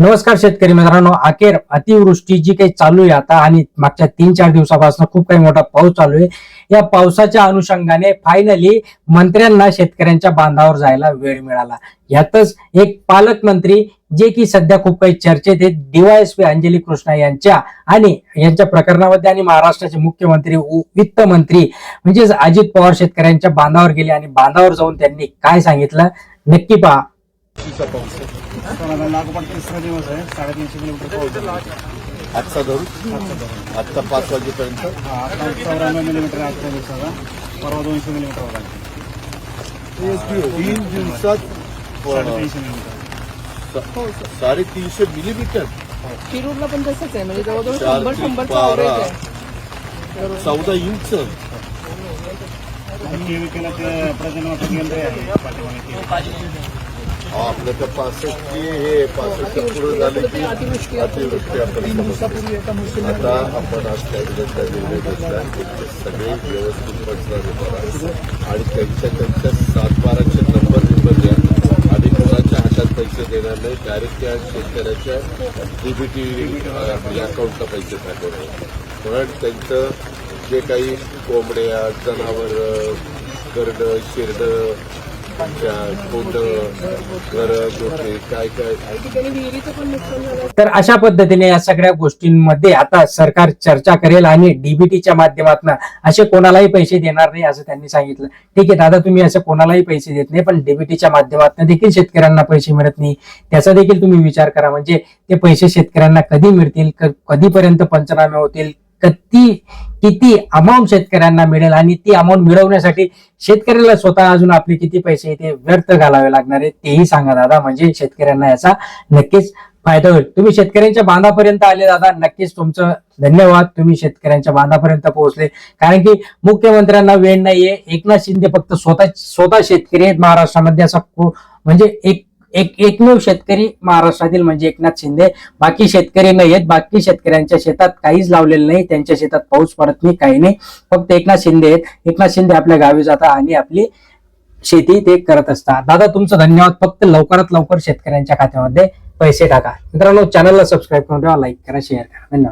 नमस्कार शेतकरी मित्रांनो. अखेर अतिवृष्टी जी काही चालू आहे आता आणि मागच्या तीन चार दिवसापासून खूप काही मोठा पाऊस चालू आहे. या पावसाच्या अनुषंगाने फायनली मंत्र्यांना शेतकऱ्यांच्या बांधावर जायला वेळ मिळाला. यातच एक पालकमंत्री जे की सध्या खूप काही चर्चेत आहेत डीवायएसपी अंजली कृष्णा यांच्या आणि यांच्या प्रकरणामध्ये आणि महाराष्ट्राचे मुख्यमंत्री उ- वित्त मंत्री म्हणजेच अजित पवार शेतकऱ्यांच्या बांधावर गेले आणि बांधावर जाऊन त्यांनी काय सांगितलं? नक्की पहा. लागोपाठ तिसरा दिवस आहे. साडेतीनशे किलोमीटर पाऊस. आजचा धरून? आजचा पाच वाजेपर्यंत? हा, चौऱ्याण्णव मिलीमीटर आहे आजच्या दिवसाचा. परवा दोनशे मिलीमीटर होता. तीन दिवसात साडेतीनशे मिलीमीटर. साडेतीनशे मिलीमीटर? शिरूरला पण तसंच आहे. म्हणजे जवळजवळ शंभर आहे. चौदा इंच आणि केविकेला ते केंद्र आहे हा, आपलं तर पासष्ट हे पासष्ट पुढे झाले की अतिवृष्टी आपण. आता आपण आज कॅबिनेटचा निर्णय घेतला सगळे व्यवस्थित करा आणि त्यांच्या त्यांच्या सात बाराचे नंबर द्या. आणि कोणाच्या हातात पैसे देणार नाही डायरेक्ट त्या शेतकऱ्याच्या डीबीटी अकाउंटला पैसे टाकणार पण त्यांचं जे काही कोंबड्या जनावर करड शिरड तर अशा पद्धतीने या सगळ्या गोष्टींमध्ये आता सरकार चर्चा करेल आणि डीबीटीच्या माध्यमातून असे कोणालाही पैसे देणार नाही असं त्यांनी सांगितलं. ठीक आहे दादा तुम्ही असं कोणालाही पैसे देत नाही पण डीबीटीच्या माध्यमातून देखील शेतकऱ्यांना पैसे मिळत नाही. त्याचा देखील तुम्ही विचार करा. म्हणजे ते पैसे शेतकऱ्यांना कधी मिळतील क- कधीपर्यंत पंचनामे होतील कती किती अमाऊंट शेतकऱ्यांना मिळेल आणि ती अमाऊंट मिळवण्यासाठी शेतकऱ्याला स्वतः अजून आपले किती पैसे ते व्यर्थ घालावे लागणार आहे तेही सांगा दादा. म्हणजे शेतकऱ्यांना याचा नक्कीच फायदा होईल. तुम्ही शेतकऱ्यांच्या बांधापर्यंत आले दादा. नक्कीच तुमचं धन्यवाद. तुम्ही शेतकऱ्यांच्या बांधापर्यंत पोहोचले. कारण की मुख्यमंत्र्यांना वेळ नाहीये. एकनाथ शिंदे फक्त स्वतः स्वतः शेतकरी आहेत महाराष्ट्रामध्ये. असा म्हणजे एक एक एकमेव शेतकरी महाराष्ट्रातील म्हणजे एकनाथ शिंदे. बाकी शेतकरी नाही आहेत. बाकी शेतकऱ्यांच्या शेतात काहीच लावलेलं नाही. त्यांच्या शेतात पाऊस पडत नाही काही नाही. फक्त एकनाथ शिंदे आहेत. एकनाथ शिंदे आपल्या गावी जातात आणि आपली शेती ते करत असतात. दादा तुमचं धन्यवाद. फक्त लवकरात लवकर शेतकऱ्यांच्या खात्यामध्ये पैसे टाका. मित्रांनो चॅनलला सबस्क्राईब करून ठेवा लाईक करा शेअर करा. धन्यवाद.